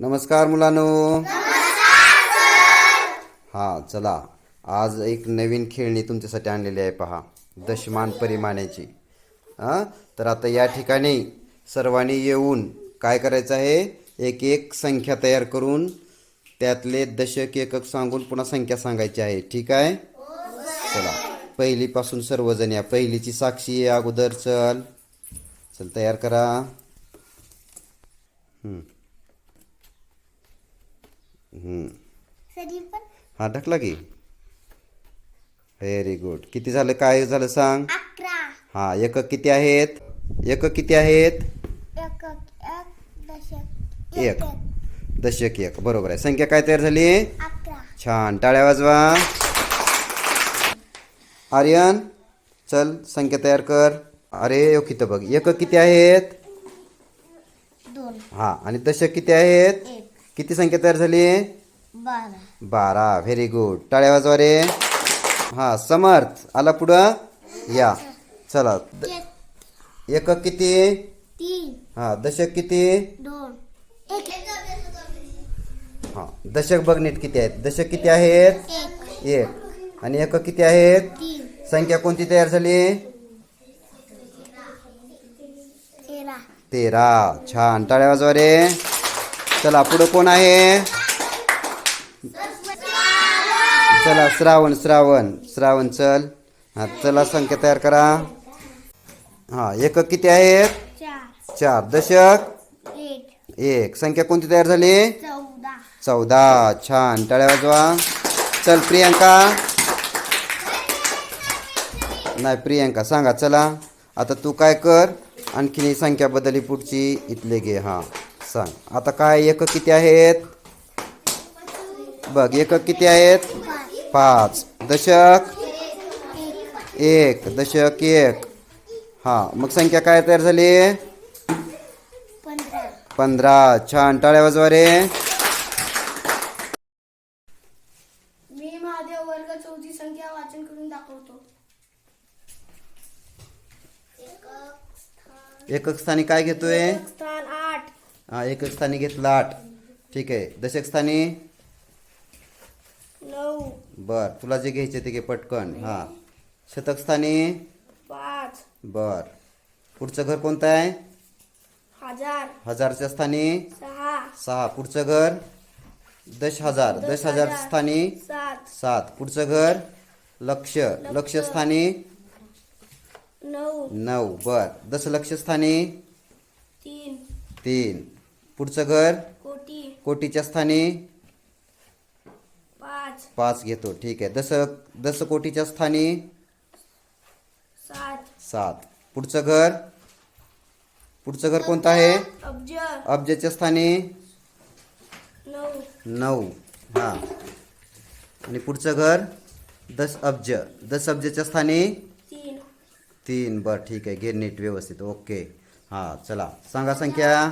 नमस्कार मुलांनो. हां चला. आज एक नवीन खेळणी तुमच्यासाठी आणलेली आहे पहा. दशमान परिमाणाची. हां? तर आता या ठिकाणी सर्वांनी येऊन काय करायचं आहे? एक एक संख्या तयार करून त्यातले दशक एकक सांगून पुन्हा संख्या सांगायची आहे. ठीक आहे? चला. पहिलीपासून सर्वजण या. पहिलीची साक्षी आहे अगोदर. चल. चल तयार करा. हा ढकला की. व्हेरी गुड किती झालं काय झालं सांग? हा एकक किती आहेत? एकक किती आहेत? एक एक दशक एक. एक बरोबर आहे. संख्या काय तयार झाली? छान. टाळ्या वाजवा. आर्यन चल संख्या तयार कर. अरे ओके बघ. एकक किती आहेत? हा आणि दशक किती आहेत? एक. किती संख्या तयार झाली बारा. बारा. व्हेरी गुड टाळ्या वाजवा रे हा समर्थ आला पुढं? या. चला. द- एकक किती? तीन. हा दशक किती? दोन. एक. हा दशक बघ नीट किती आहेत. दशक किती आहेत? एक. एक आणि एकक किती आहेत? तीन. संख्या कोणती तयार झाली? तेरा. तेरा. छान. टाळ्या वाजवा रे चला पुढं कोण आहे? चला श्रावण श्रावण. श्रावण चल. हा चला संख्या तयार करा. हा एकक किती आहेत? चार. दशक? एक. संख्या कोणती तयार झाली? चौदा. छान. टाळ्या वाजवा. चल प्रियांका. नाही प्रियांका सांगा चला. आता तू काय कर? आणखीन ही संख्या बदलली पुढची. इथले घे हां. सांग. आता काय एकक किती आहेत? बघ एकक किती आहेत? पाच. दशक? एक. दशक एक. हां मग संख्या काय तयार झाली? पंधरा. छान. टाळ्या वाजवा रे मी महादेव वर्ग चौथी संख्या वाचन करून दाखवतो. एकक स्थानी काय घेतोय? हा एकक स्थानी घेतला आठ. ठीक आहे. दशक स्थानी? बर तुला जे घ्यायचे ते घे पटकन. हा. शतक स्थानी? पाच. बर. पुढचं घर कोणतं आहे? हजार. हजारच्या स्थानी? सहा. सहा. पुढचं घर? दश हजार. दश हजार स्थानी? सात. सात. पुढचं घर? लक्ष. लक्ष स्थानी? नऊ. नऊ. बर. दशलक्ष स्थानी? तीन. तीन. पुढचं घर? कोटी. कोटीच्या स्थानी? पाच. पाच घेतो. ठीक आहे. दस दस कोटीच्या स्थानी? सात. सात. पुढचं घर? पुढचं घर कोणतं आहे? अब्ज. अब्जाच्या स्थानी? नऊ. नऊ. हां. आणि पुढचं घर? दस अब्ज. दस अब्जाच्या स्थानी? तीन. तीन. बरं ठीक आहे. घे नीट व्यवस्थित. ओके. हां चला. सांगा संख्या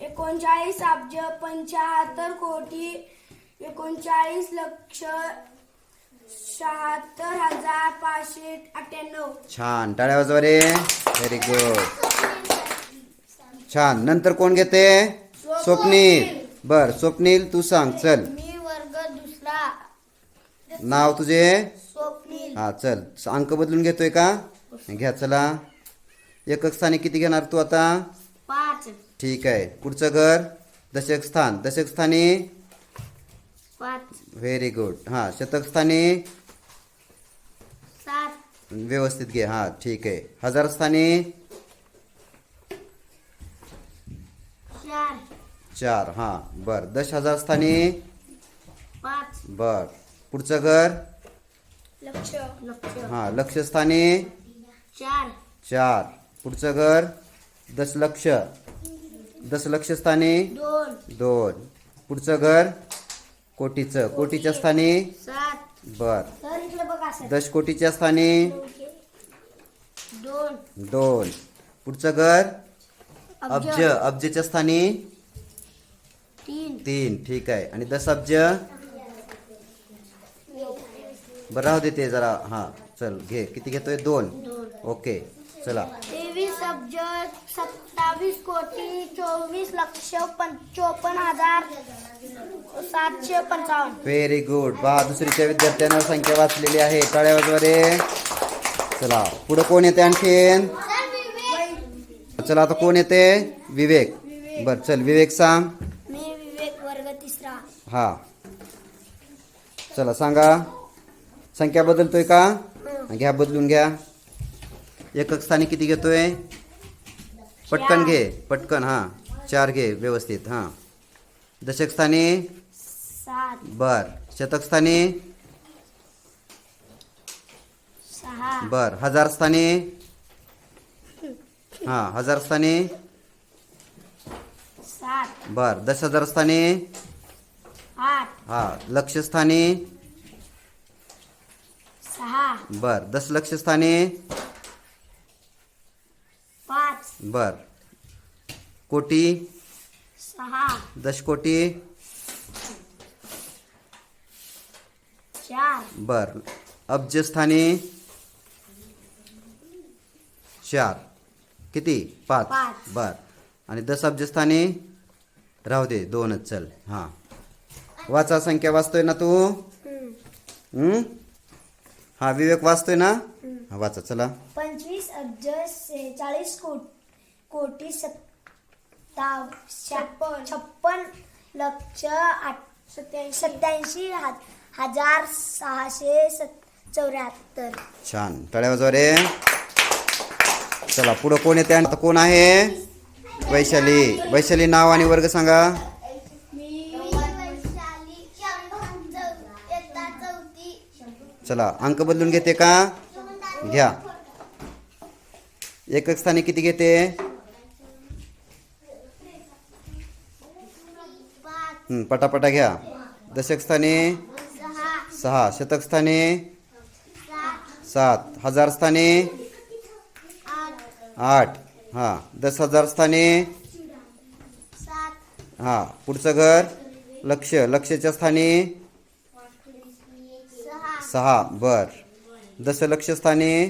एकोणचाळीस अब्ज पंच्याहत्तर कोटी एकोणचाळीस लक्ष शहात्तर हजार पाचशे अठ्ठ्याण्णव. छान. टाळ्या वाजवा रे व्हेरी गुड छान. नंतर कोण घेते? स्वप्नील. बर स्वप्नील तू सांग. चल. मी वर्ग दुसरा. नाव तुझे? स्वप्नील. हा चल. अंक बदलून घेतोय का? घ्या चला. एकक स्थानी किती घेणार तू आता? ठीक आहे. पुढचं घर दशक स्थान. दशक स्थानी? पाच व्हेरी गुड हां शतक स्थानी? सात. व्यवस्थित घे. हां ठीक आहे. हजार स्थानी? चार. चार. हां बर. दश हजार स्थानी? पाच. बर. पुढचं घर? लक्ष लक्ष. हां लक्ष स्थानी? चार. चार. पुढचं घर? दशलक्ष दशलक्ष स्थानी दोन. दोन. पुढचं घर? कोटीचं. कोटीच्या स्थानी? बर. तर इकडे बघा सर दश कोटीच्या स्थानी? दोन. पुढचं घर? अब्ज. अब्जच्या स्थानी? तीन. ठीक आहे. आणि दस अब्ज बरं राहू दे ते जरा. हां चल घे. किती घेतोय? दोन. दोन. ओके चला. अब्ज सत्तावीस कोटी चोवीस लक्ष पं चोपन्न हजार सातशे पंचावन्न. व्हेरी गुड पहा दुसरीच्या विद्यार्थ्यांना संख्या वाचलेली आहे. टाळ्या वाजवा रे चला पुढं कोण येते आणखीन? चला आता कोण येते? विवेक. बर चल विवेक सांग. मी विवेक वर्ग तिसरा. हा. चला सांगा. संख्या बदलतोय का? घ्या बदलून घ्या. एकक स्थानी किती घेतोय? पटकन घे पटकन हा. चार घे व्यवस्थित हा. दशक स्थानी सात. बर. शतक स्थानी सहा. बर. हजार स्थानी हा हजार स्थानी बर. दस हजार स्थानी हा. लक्ष स्थानी बर. दशलक्ष स्थानी पाच बर. कोटी? सहा. दशकोटी? चार. बर. अब्जस्थानी? चार. किती? पाच. पाच. बर. आणि दस अब्जस्थानी राहू दे दोनच चल. हा. वाचा संख्या वाचतोय ना तू? हम्म? हा विवेक वाचतोय ना? हा वाचा चला. पंचवीस अब्ज सेहेचाळीस कोट. कोटी सत्ताव छप्पन. छप्पन लक्ष आठ सत्याऐंशी. हजार सहाशे चौऱ्याहत्तर. छान. टाळ्या वाजवा रे चला पुढं कोण येते आता कोण आहे? वैशाली. वैशाली नाव आणि वर्ग सांगा. चला अंक बदलून घेते का? घ्या. एकक स्थानी किती घेते हं, पटापटा घ्या. दशक स्थानी सहा. शतक स्थानी सात. हजार स्थानी आठ. हां. दस हजार स्थानी हां. पुढचं घर? लक्ष. लक्षच्या स्थानी सहा. बर. दशलक्ष स्थानी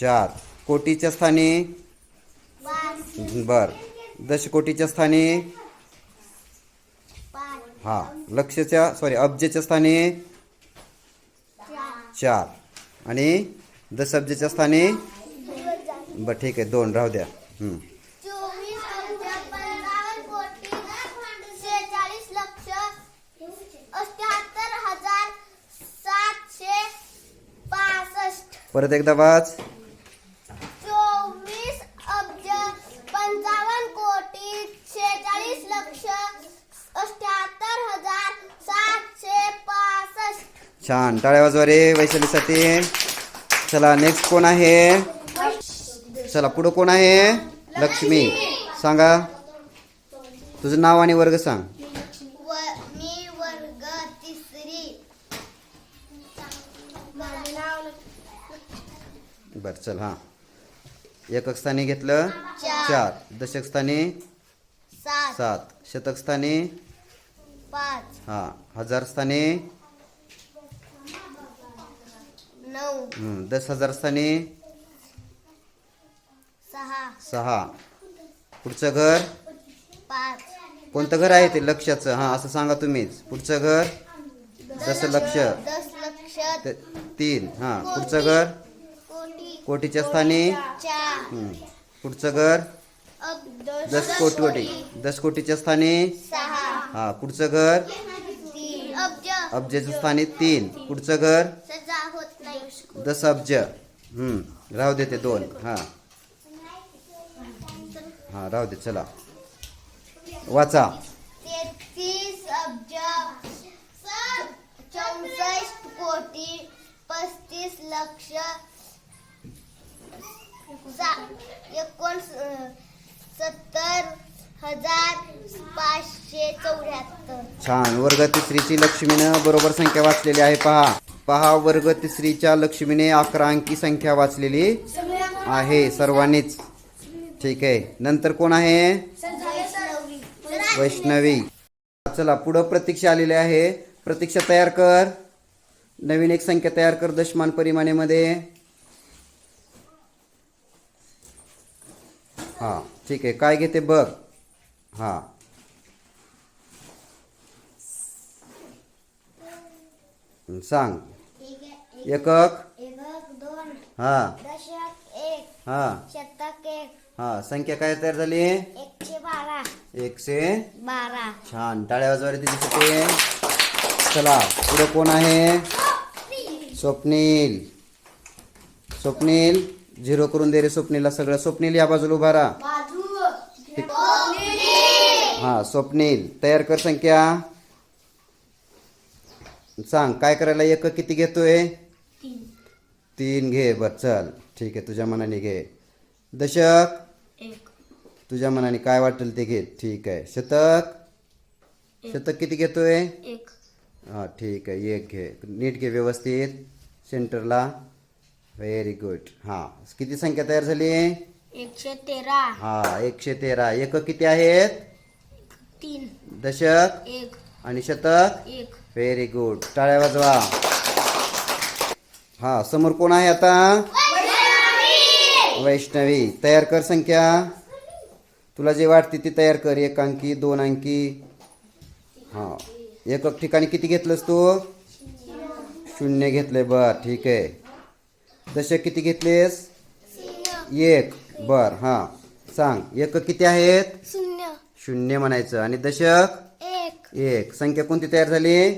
चार. कोटीच्या स्थानी बर. दशकोटीच्या स्थानी हा लक्षच्या सॉरी अब्जेच्या स्थानी चार. आणि दश अब्जेच्या स्थानी बर ठीक आहे दोन राहू द्या. परत एकदा वाच चोवीस अब्ज पंचावन्न कोटी शेहेचाळीस लक्ष अठ्याहत्तर हजार सातशे पासष्ट छान. टाळ्या वाजवा रे वैशालीसाठी. चला नेक्स्ट कोण आहे? चला पुढं कोण आहे? लक्ष्मी. सांगा. तुझं नाव आणि वर्ग सांग. मी वर्ग तिसरी. बर चल हां. एकक स्थानी घेतलं. चार. चार. दशक स्थानी सात. सात. शतक स्थानी पाच. हां. हजार स्थानी नऊ. हं, दस हजार स्थानी सहा. सहा. पुढचं घर? पाच. कोणतं घर आहे ते लक्षाचं? हां असं सांगा तुम्हीच. पुढचं घर? दस लक्ष. ते- तीन. हां पुढचं घर? कोटी. कोटीच्या स्थानी? चार हं. पुढचं घर? अब- दस कोटी कोटी. दस कोटीच्या स्थानी? सहा. हा पुढचं घर? तीन. अब्ज. अब्जेच्या स्थानी तीन. पुढचं घर? दस अब्ज हम्म राहू दे ते दोन. हा. हा राहू दे चला. वाचा. तेहतीस अब्ज चौसष्ट कोटी पस्तीस लक्ष सा- एकोण सत्तर हजार पाचशे चौऱ्याहत्तर. छान. वर्ग तिसरीची लक्ष्मीनं बरोबर संख्या वाचलेली आहे पहा. पहा वर्ग तिसरीच्या लक्ष्मीने अकरा अंकी संख्या वाचलेली आहे सर्वांनीच. ठीक आहे. नंतर कोण आहे? वैष्णवी. चला पुढं प्रतीक्षा आलेली आहे. प्रतीक्षा तयार कर. नवीन एक संख्या तयार कर दशमान परिमाणेमध्ये. हां ठीक आहे. काय घेते बघ. हां. सांग. एकक. हां. हां. हां. संख्या काय तयार झाली? एकशे बारा. छान. टाळ्या वाजवा रे तिच्यासाठी चला पुढे कोण आहे? स्वप्नील. स्वप्नील झिरो करून दे रे स्वप्नीलला सगळं. स्वप्नील या बाजूला उभा राहा. हा स्वप्नील तयार कर संख्या. सांग काय करायला एक किती घेतोय? तीन. घे बर चल. ठीक आहे तुझ्या मनाने घे. दशक. एक. तुझ्या मनाने काय वाटेल ते घे. ठीक आहे. शतक. शतक किती घेतोय? एक. हां ठीक आहे. एक घे. नीट घे व्यवस्थित. सेंटरला. व्हेरी गुड हां. किती संख्या तयार झाली? एकशे तेरा. हां एकशे तेरा. एक किती आहेत? तीन. दशक. एक. आणि शतक? एक. व्हेरी गुड टाळ्या वाजवा. हा समोर कोण आहे आता? वैष्णवी. तयार कर संख्या. तुला जे वाटते ती तयार कर. एक अंकी दोन अंकी. हा. एकक ठिकाणी किती घेतलंस तू? शून्य घेतले बर ठीक आहे. दशक किती घेतलेस? एक. बर हा. सांग. एक किती आहेत? शून्य. शून्य म्हणायचं. आणि दशक? एक. एक. संख्या कोणती तयार झाली?